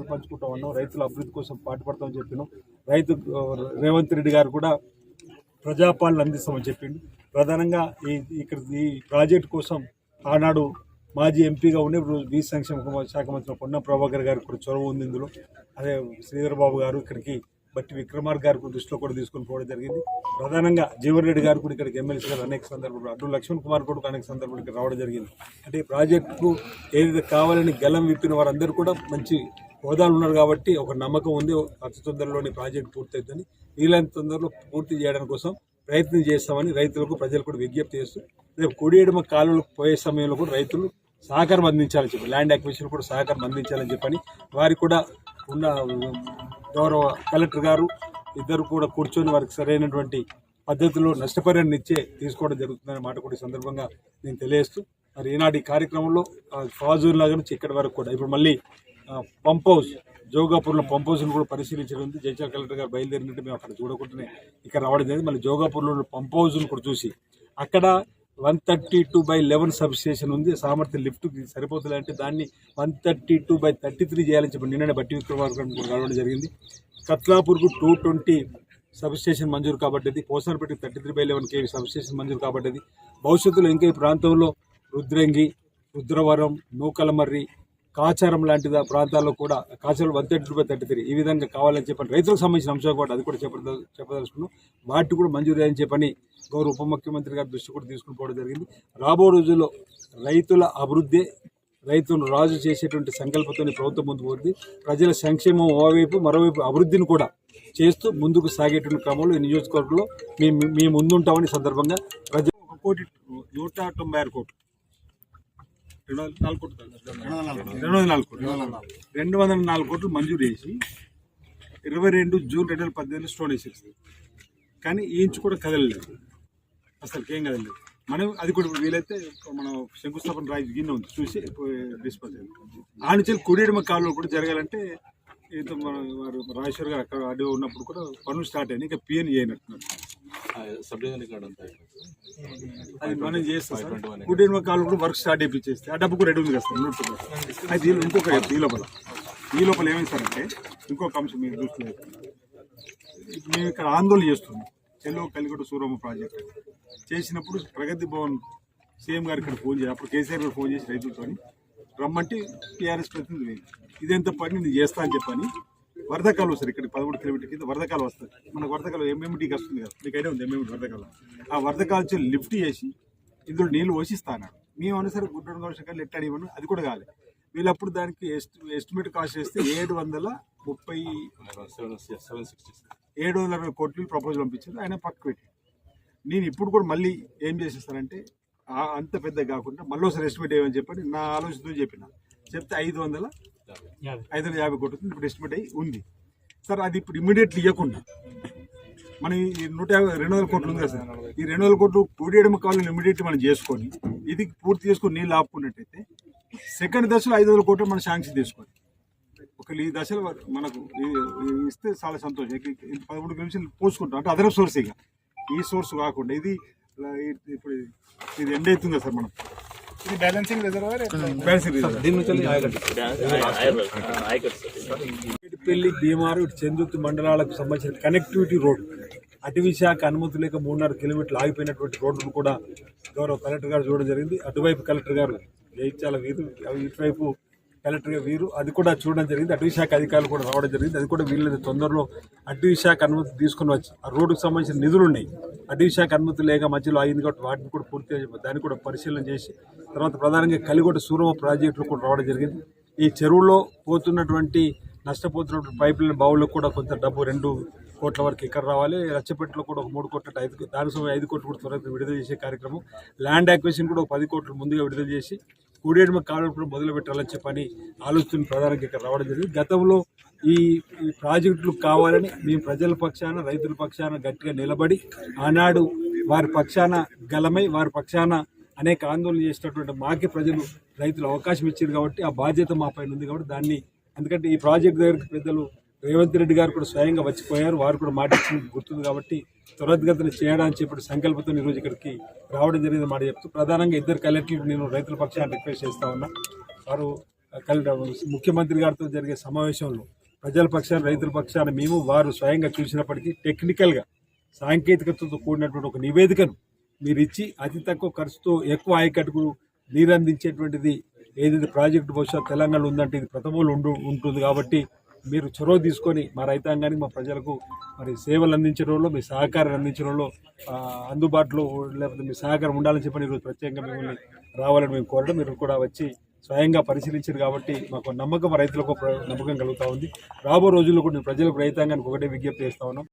పాల్పంచుకుంటాం ఉన్నాం రైతుల అభివృద్ధి కోసం పాటుపడతామని చెప్పినాం. రైతు రేవంత్ రెడ్డి గారు కూడా ప్రజాపాలన అందిస్తామని చెప్పిండు. ప్రధానంగా ఈ ఇక్కడ ఈ ప్రాజెక్ట్ కోసం ఆనాడు మాజీ ఎంపీగా ఉండే ఇప్పుడు బీ సంక్షేమ శాఖ మంత్రి పొన్న ప్రభాకర్ గారికి కూడా చొరవ ఉంది ఇందులో. అదే శ్రీధర్ బాబు గారు ఇక్కడికి బట్టి విక్రమార్ గారు కూడా దృష్టిలో కూడా తీసుకొని పోవడం జరిగింది. ప్రధానంగా జీవన్ రెడ్డి గారు కూడా ఇక్కడికి ఎమ్మెల్సీ గారు అనేక సందర్భాలు అటు లక్ష్మణ్ కుమార్ కూడా అనేక సందర్భాలు ఇక్కడ రావడం జరిగింది. అంటే ఈ ప్రాజెక్టుకు ఏదైతే కావాలని గలం విప్పిన వారందరూ కూడా మంచి హోదాలు ఉన్నారు కాబట్టి ఒక నమ్మకం ఉంది. అతి తొందరలోని ప్రాజెక్ట్ పూర్తవుతుందని వీలైనంత తొందరలో పూర్తి చేయడం కోసం ప్రయత్నం చేస్తామని రైతులకు ప్రజలు కూడా విజ్ఞప్తి చేస్తూ రేపు కుడియడమ కాలువలకు పోయే సమయంలో కూడా రైతులు సహకారం అందించాలని చెప్పి ల్యాండ్ అక్విజిషన్ కూడా సహకారం అందించాలని చెప్పని వారికి కూడా ఉన్న గౌరవ కలెక్టర్ గారు ఇద్దరు కూడా కూర్చొని వారికి సరైనటువంటి పద్ధతిలో నష్టపరిహారం ఇచ్చే తీసుకోవడం జరుగుతుందనే మాట కూడా ఈ సందర్భంగా నేను తెలియజేస్తూ మరి ఈనాటి కార్యక్రమంలో ఫాజూర్ లాగా నుంచి ఇక్కడి వరకు కూడా ఇప్పుడు మళ్ళీ పంప్ హౌస్ జోగాపూర్లో పంప్ హౌస్ను కూడా పరిశీలించడం ఉంది. జైచాల కలెక్టర్ గారు బయలుదేరినట్టు మేము అక్కడ చూడకుండానే ఇక్కడ రావడం జరిగింది. మళ్ళీ జోగాపూర్లో పంప్ హౌస్ను కూడా చూసి అక్కడ one thirty two by eleven substation ఉంది. సామర్థ్యం లిఫ్ట్ సరిపోతుంది అంటే దాన్ని one thirty two by thirty three చేయాలని చెప్పి నిన్ననే బట్టి విక్రమార్కం కూడా రావడం జరిగింది. కత్లాపూర్కు టూ ట్వంటీ సబ్ స్టేషన్ మంజూరు కాబట్టేది. Posarapeta thirty three by eleven KV substation మంజూరు కాబట్టేది. భవిష్యత్తులో ఇంకా ఈ ప్రాంతంలో రుద్రంగి రుద్రవరం నూకలమర్రి కాచారం లాంటి ప్రాంతాల్లో కూడా Kacharam one thirty by thirty three. ఈ విధంగా కావాలని చెప్పని రైతులకు సంబంధించిన అంశాలు కూడా అది కూడా చెప్పద చెప్పదలుచుకున్నాం. వాటి కూడా మంజూరు అని చెప్పని గౌరవ ఉప ముఖ్యమంత్రి గారి దృష్టి కూడా తీసుకుని పోవడం జరిగింది. రాబో రోజుల్లో రైతుల అభివృద్ధి రైతును రాజు చేసేటువంటి సంకల్పంతో ప్రభుత్వం ముందుకు పోతుంది. ప్రజల సంక్షేమం ఓవైపు మరోవైపు అభివృద్ధిని కూడా చేస్తూ ముందుకు సాగేటువంటి క్రమంలో ఈ నియోజకవర్గంలో మేము మేము ముందుంటామని సందర్భంగా ప్రజలు ఒక కోటి నూట తొంభై ఆరు కోట్లు. రెండు వందల నాలుగు కోట్లు. రెండు వందల నాలుగు కోట్లు రెండు వందల నాలుగు కోట్లు మంజూరు చేసి ఇరవై రెండు జూన్ రెండు వేల పద్దెనిమిది స్టోన్ వేసేసింది కానీ ఈ ఇంచు కూడా కదలలేదు. అసలు ఏం కదలలేదు. మనం అది కూడా వీలైతే మనం శంకుస్థాపన రాయి గిన్నె ఉంది. చూసి డిస్పోజ్ చేయాలి ఆ నుంచి కుడియడమ కాలువ కూడా జరగాలంటే ఇంత మన వారు రాజేశ్వర్ గారు అక్కడ అడ్డు ఉన్నప్పుడు కూడా పనులు స్టార్ట్ అయినాయి. ఇంకా పిఎన్ చేయనట్టున్నారు. సబ్ అది మనం చేస్తాం సార్. కుటీర కాలు కూడా వర్క్ స్టార్ట్ చేయించేస్తే ఆ డబ్బు కూడా రెడీ ఉంది కదా సార్ నోట్ అది ఇంకొక ఈ లోపల. ఈ లోపల ఏమైంది సార్ అంటే ఇంకొక అంశం మీరు. ఇప్పుడు మేము ఇక్కడ ఆందోళన చేస్తున్నాం. చెల్లో కలిగొట్ట సూరమ్మ ప్రాజెక్ట్. చేసినప్పుడు ప్రగతి భవన్ సీఎం గారు ఇక్కడ ఫోన్ చేసి అప్పుడు కేసీఆర్ గారు ఫోన్ చేసి రైతులతో రమ్మంటే టీఆర్ఎస్ ప్రతినిధి లేదు ఇదెంత పని నేను చేస్తా అని చెప్పని వరదకాలు వస్తారు ఇక్కడ పదమూడు కిలోమీటర్ కింద వరదకాలు వస్తుంది. మనకు వరదకాలు ఎంఎంటీకి వస్తుంది కదా. మీకు ఐడియా ఉంది ఎంఎంటీ వరదకాలు? ఆ వరదకాలు వచ్చి లిఫ్ట్ చేసి ఇందులో నీళ్ళు పోషిస్తా అన్నాడు మేము అనుసరి గుడ్డడు కౌశకాలు ఎట్టాడు ఇవ్వను అది కూడా కాలేదు వీళ్ళప్పుడు దానికి ఎస్ట్ ఎస్టిమేట్ కాస్ట్ చేస్తే ఏడు వందల ముప్పై సెవెన్ సిక్స్టీ ఏడు వందల అరవై కోట్లు ప్రపోజల్ పంపించారు. ఆయన పక్క పెట్టి నేను ఇప్పుడు కూడా మళ్ళీ ఏం చేసేస్తానంటే అంత పెద్ద కాకుండా మళ్ళీ ఒకసారి ఎస్టిమేట్ ఏమని చెప్పని నా ఆలోచనతో చెప్పిన. చెప్తే ఐదు వందల ఐదు వందల యాభై కోట్లు ఇప్పుడు ఎస్టిమేట్ అయ్యి ఉంది. సార్ అది ఇప్పుడు ఇమీడియట్లీ ఇవ్వకుండా మనం ఈ నూట యాభై రెండు వందల కోట్లు ఉంది కదా సార్. ఈ రెండు వందల కోట్లు పూడేయడం కావాలని ఇమీడియట్లీ మనం చేసుకొని ఇది పూర్తి చేసుకొని నీళ్ళు ఆపుకున్నట్టయితే సెకండ్ దశలో ఐదు వందల కోట్లు మనం శాంక్షన్ తీసుకోవాలి. ఒక ఈ దశలో మనకు ఇస్తే చాలా సంతోషం. పదమూడు నిమిషాలు పోసుకుంటాం. అంటే అదర్ సోర్స్ ఇక. ఈ సోర్స్ కాకుండా ఇది ఇలా ఇప్పుడు ఇది ఎండ్ అవుతుంది సార్ మనం? ఇది బ్యాలెన్సింగ్ రిజర్వాయర్ పెళ్ళి భీమారు ఇటు చెందుతు మండలాలకు సంబంధించిన కనెక్టివిటీ రోడ్ అటవీ శాఖ అనుమతి లేక మూడున్నర కిలోమీటర్లు ఆగిపోయినటువంటి రోడ్డును కూడా గౌరవ కలెక్టర్ గారు చూడడం జరిగింది. అటువైపు కలెక్టర్ గారు జయించాల వీరు ఇటువైపు కలెక్టర్ వీరు అది కూడా చూడడం జరిగింది. అటవీ శాఖ అధికారులు కూడా రావడం జరిగింది. అది కూడా వీళ్ళది తొందరలో అటవీ శాఖ అనుమతి తీసుకుని వచ్చి ఆ రోడ్డుకు సంబంధించిన నిధులు ఉన్నాయి. అటవీ శాఖ అనుమతి లేక మధ్యలో అయింది కాబట్టి వాటిని కూడా పూర్తిగా దాన్ని కూడా పరిశీలన చేసి తర్వాత ప్రధానంగా కలిగొట్ట సూరమ ప్రాజెక్టులు కూడా రావడం జరిగింది. ఈ చెరువులో పోతున్నటువంటి నష్టపోతున్నటువంటి పైప్ బావులకు కూడా కొంత డబ్బు రెండు కోట్ల వరకు ఇక్కడ రావాలి. రచ్చపెట్టలో కూడా ఒక మూడు కోట్ల ఐదు దాని సమయం ఐదు కోట్లు కూడా త్వరగా విడుదల చేసే కార్యక్రమం. ల్యాండ్ అక్విజిషన్ కూడా ఒక పది కోట్లు ముందుగా విడుదల చేసి కూడేడుమ కాలువలు కూడా మొదలు పెట్టాలని చెప్పని ఆలోచన ప్రధానంగా ఇక్కడ రావడం జరిగింది. గతంలో ఈ ఈ ప్రాజెక్టులు కావాలని మేము ప్రజల పక్షాన రైతుల పక్షాన గట్టిగా నిలబడి ఆనాడు వారి పక్షాన గలమై వారి పక్షాన అనేక ఆందోళన చేసినటువంటి మాకే ప్రజలు రైతులు అవకాశం ఇచ్చారు కాబట్టి ఆ బాధ్యత మా పైన ఉంది కాబట్టి దాన్ని ఎందుకంటే ఈ ప్రాజెక్ట్ దగ్గరికి పెద్దలు రేవంత్ రెడ్డి గారు కూడా స్వయంగా వచ్చిపోయారు. వారు కూడా మాట ఇచ్చింది గుర్తుంది కాబట్టి త్వరితగతిన చేయడానికి చెప్పి సంకల్పంతో ఈరోజు ఇక్కడికి రావడం జరిగింది మాట చెప్తూ ప్రధానంగా ఇద్దరు కలెక్టర్లు నేను రైతుల పక్షాన్ని రిక్వెస్ట్ చేస్తా ఉన్నా. వారు ముఖ్యమంత్రి గారితో జరిగే సమావేశంలో ప్రజల పక్షాన రైతుల పక్షాన మేము వారు స్వయంగా చూసినప్పటికీ టెక్నికల్గా సాంకేతికతతో కూడినటువంటి ఒక నివేదికను మీరు ఇచ్చి అతి తక్కువ ఖర్చుతో ఎక్కువ ఆయకట్టుకు నీరు అందించేటువంటిది ఏదైతే ప్రాజెక్టు బహుశా తెలంగాణలో ఉందంటే ఇది ప్రథమంలో ఉండు ఉంటుంది కాబట్టి మీరు చొరవ తీసుకొని మా రైతాంగానికి మా ప్రజలకు మరి సేవలు అందించడంలో మీ సహకారం అందించడంలో అందుబాటులో లేకపోతే మీ సహకారం ఉండాలని చెప్పని ఈరోజు ప్రత్యేకంగా మిమ్మల్ని రావాలని మేము కోరడం మీరు కూడా వచ్చి స్వయంగా పరిశీలించారు కాబట్టి మాకు నమ్మకం రైతులకు నమ్మకం కలుగుతూ ఉంది. రాబో రోజుల్లో కూడా ప్రజలకు రైతాంగానికి ఒకటే విజ్ఞప్తి చేస్తా ఉన్నాం.